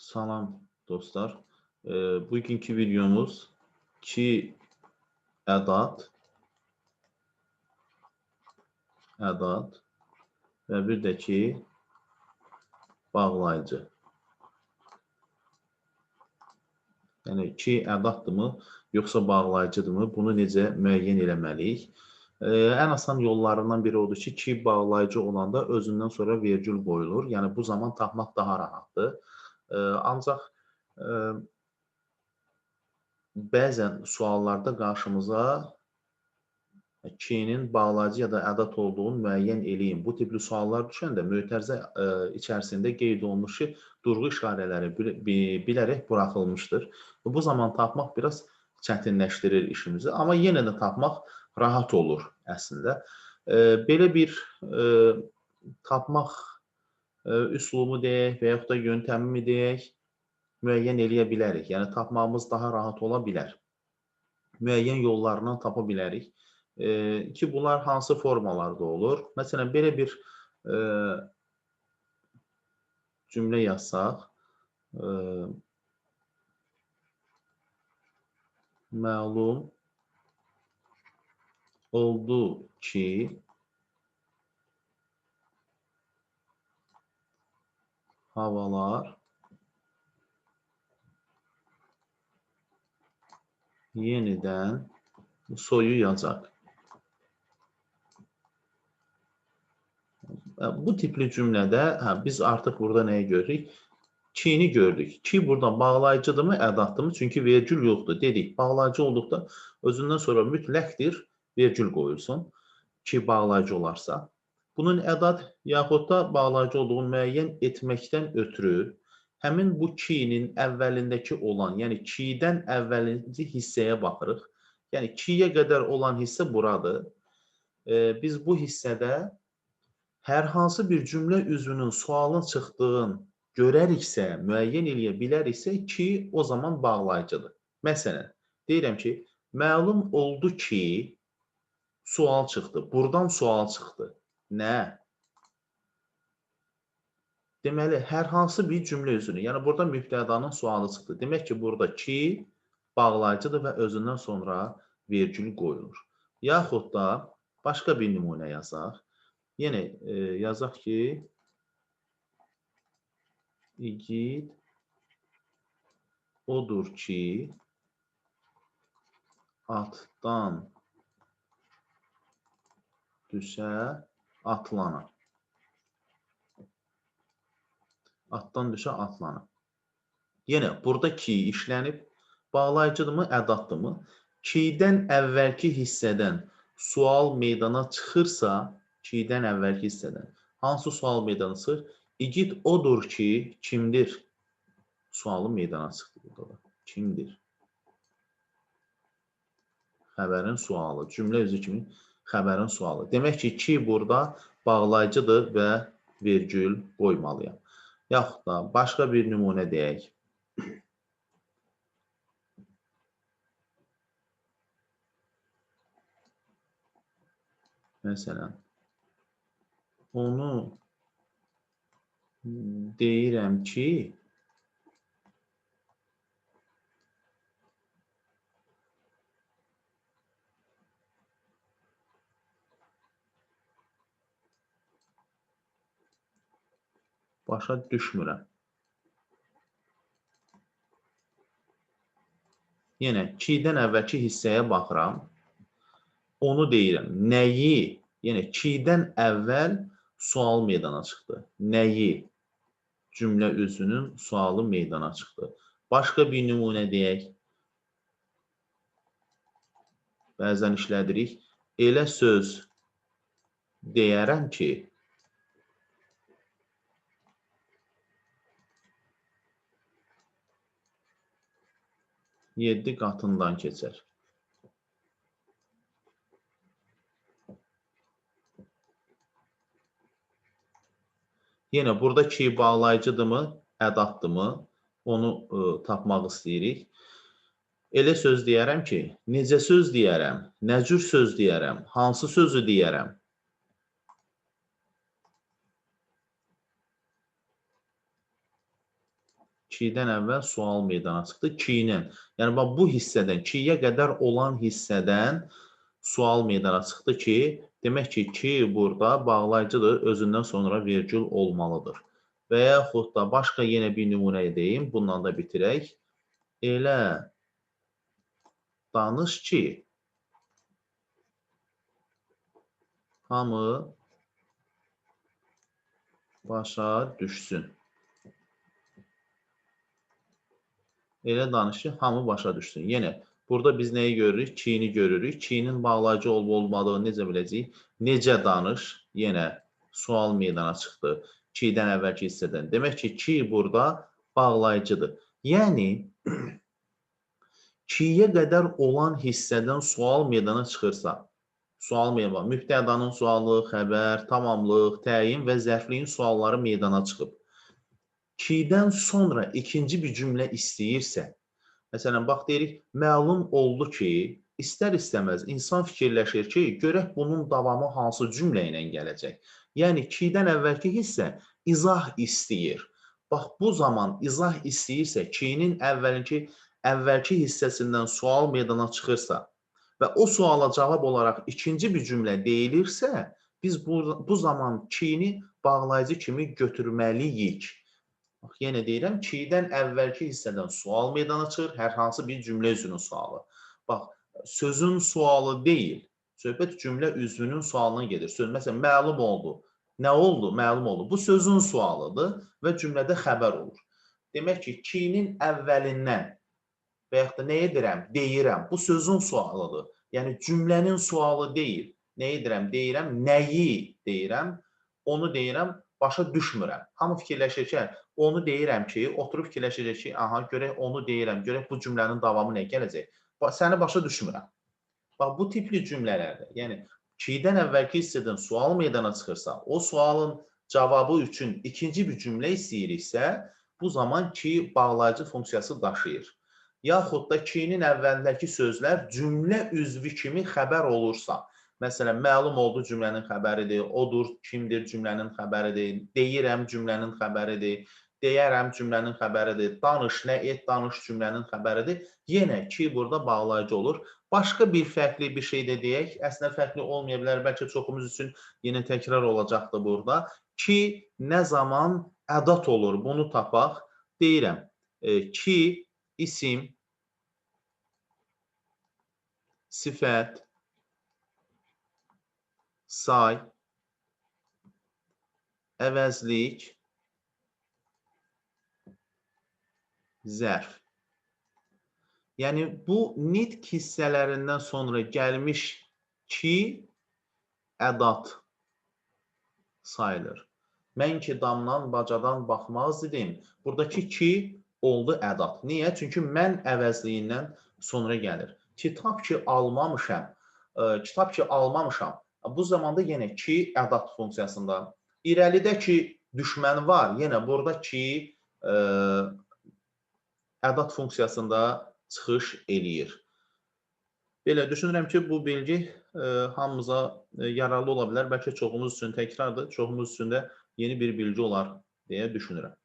Salam dostlar. Ee, bugünkü videomuz iki ədad, ədad və bir də ki bağlayıcı. Yəni iki ədaddırmı, yoxsa bağlayıcıdırmı? Bunu necə müəyyən eləməliyik? Ee, ən asan yollarından biri odur ki, ki bağlayıcı olanda özündən sonra vergül qoyulur. Yəni bu zaman tapmaq daha rahatdır. Ancaq e, bəzən suallarda qarşımıza keyinin bağlayıcı ya da ədad olduğunu müəyyən eləyin. Bu tipli suallar düşəndə mötərizə ə, içərisində qeyd olunmuş ki, durğu işarələri bil bi- bilərək buraxılmışdır. Bu zaman tapmaq biraz çətinləşdirir işimizi, amma yenə də tapmaq rahat olur əslində. Ə, belə bir tapmaq üslubu deyək və yaxud da yöntəmimi deyək, müəyyən eləyə bilərik. Yəni tapmağımız daha rahat ola bilər. Müəyyən yollarından tapa bilərik. E, ki bunlar hansı formalarda olur? Məsələn, belə bir e, cümlə yazsaq, e, məlum oldu ki, havalar yenidən soyuyacaq. Bu tipli cümlədə hə, biz artıq burada nəyi görürük? Kini gördük. Ki burada bağlayıcıdırmı, ədaddırmı? Çünki vergül yoxdur. Dedik, bağlayıcı olduqda özündən sonra mütləqdir vergül qoyulsun. Ki bağlayıcı olarsa. Bunun ədad yaxud da bağlayıcı olduğunu müəyyən etməkdən ötürü həmin bu kinin əvvəlindəki olan, yəni kidən əvvəlinci hissəyə baxırıq. Yəni kiyə qədər olan hissə buradır. E, biz bu hissədə hər hansı bir cümlə üzvünün sualın çıxdığını görəriksə, müəyyən eləyə biləriksə ki, o zaman bağlayıcıdır. Məsələn, deyirəm ki, məlum oldu ki, sual çıxdı. Burdan sual çıxdı. Nə? Deməli, hər hansı bir cümlə üzvünü, yəni burada mübtədanın sualı çıxdı. Demək ki, burada ki bağlayıcıdır və özündən sonra vergül qoyulur. Yaxud da başqa bir nümunə yazaq. Yenə e, yazaq ki, igid odur ki, atdan düşə atlana. Atdan düşə atlana. Yenə burada ki işlənib bağlayıcıdırmı, ədaddırmı? Ki'dən əvvəlki hissədən sual meydana çıxırsa, ki'dən əvvəlki hissədən hansı sual meydana çıxır? İgid odur ki, kimdir? Sualı meydana çıxdı burada da. Kimdir? Xəbərin sualı, cümlə üzü kimi xəbərin sualı. Demək ki, ki burada bağlayıcıdır və vergül qoymalıyam. Yaxud da başqa bir nümunə deyək. Məsələn, onu deyirəm ki, başa düşmürəm. Yenə ki'dən əvvəlki hissəyə baxıram. Onu deyirəm. Nəyi? Yəni ki'dən əvvəl sual meydana çıxdı. Nəyi? Cümlə özünün sualı meydana çıxdı. Başqa bir nümunə deyək. Bəzən işlədirik. Elə söz deyərəm ki, yeddi qatından keçər. Yenə burada ki bağlayıcıdırmı, ədaddırmı? Onu ə, tapmaq istəyirik. Elə söz deyərəm ki, necə söz deyərəm, nə cür söz deyərəm, hansı sözü deyərəm? Çi'dən əvvəl sual meydana çıxdı. Çi'nin. Yəni bax bu hissədən, Çi'yə qədər olan hissədən sual meydana çıxdı ki, demək ki, Çi burada bağlayıcıdır, özündən sonra vergül olmalıdır. Və yaxud da başqa yenə bir nümunə edeyim, bununla da bitirək. Elə danış ki, hamı başa düşsün. Elə danış ki, hamı başa düşsün. Yenə burada biz nəyi görürük? Çi'ni görürük. Çi'nin bağlayıcı olub olmadığını necə biləcəyik? Necə danış? Yenə sual meydana çıxdı. Çi'dən əvvəlki hissədən. Demək ki, Çi burada bağlayıcıdır. Yəni Çi'yə qədər olan hissədən sual meydana çıxırsa, sual meydana, mübtədanın sualı, xəbər, tamamlıq, təyin və zərfliyin sualları meydana çıxıb. Çi'dən sonra ikinci bir cümlə istəyirsə, məsələn, bax deyirik, məlum oldu ki, istər-istəməz insan fikirləşir ki, görək bunun davamı hansı cümlə ilə gələcək. Yəni Çi'dən əvvəlki hissə izah istəyir. Bax bu zaman izah istəyirsə, Çi'nin əvvəlki əvvəlki hissəsindən sual meydana çıxırsa və o suala cavab olaraq ikinci bir cümlə deyilirsə, biz bu, bu zaman Çi'ni bağlayıcı kimi götürməliyik. Bax, yenə deyirəm, Çi'dən əvvəlki hissədən sual meydana çıxır, hər hansı bir cümlə üzvünün sualı. Bax, sözün sualı deyil, söhbət cümlə üzvünün sualına gedir. Söz, məsələn, məlum oldu. Nə oldu? Məlum oldu. Bu sözün sualıdır və cümlədə xəbər olur. Demək ki, Çi'nin əvvəlindən və yaxud da nə edirəm? Deyirəm. Bu sözün sualıdır. Yəni cümlənin sualı deyil. Nə edirəm? Deyirəm, nəyi deyirəm? Onu deyirəm, başa düşmürəm. Hamı fikirləşir ki, onu deyirəm ki, oturub fikirləşəcək ki, aha, görək onu deyirəm, görək bu cümlənin davamı nə gələcək. Səni başa düşmürəm. Bax, bu tipli cümlələrdə, yəni Çi'dən əvvəlki hissədən sual meydana çıxırsa, o sualın cavabı üçün ikinci bir cümlə istəyiriksə, bu zaman Çi bağlayıcı funksiyası daşıyır. Yaxud da Çi'nin əvvəlindəki sözlər cümlə üzvü kimi xəbər olursa, Məsələn, məlum oldu cümlənin xəbəridir, odur, kimdir cümlənin xəbəridir, deyirəm cümlənin xəbəridir, deyərəm cümlənin xəbəridir, danış, nə et, danış cümlənin xəbəridir. Yenə ki, burada bağlayıcı olur. Başqa bir fərqli bir şey də deyək. Əslində fərqli olmaya bilər, bəlkə çoxumuz üçün yenə təkrar olacaqdı burada. Ki nə zaman ədat olur, bunu tapaq. Deyirəm e, ki, isim, sifət, say, əvəzlik, zərf. Yəni bu nitq hissələrindən sonra gəlmiş ki ədat sayılır. Mən ki damdan, bacadan baxmaz idim. Buradakı ki oldu ədat. Niyə? Çünki mən əvəzliyindən sonra gəlir. Kitab ki almamışam, ə, kitab ki almamışam. Bu zamanda yenə ki ədat funksiyasında. İrəlidə ki düşmən var, yenə burada ki ə, ədat funksiyasında çıxış eləyir. Belə düşünürəm ki, bu bilgi ə, hamımıza ə, yararlı ola bilər. Bəlkə çoxumuz üçün təkrardır, çoxumuz üçün də yeni bir bilgi olar deyə düşünürəm.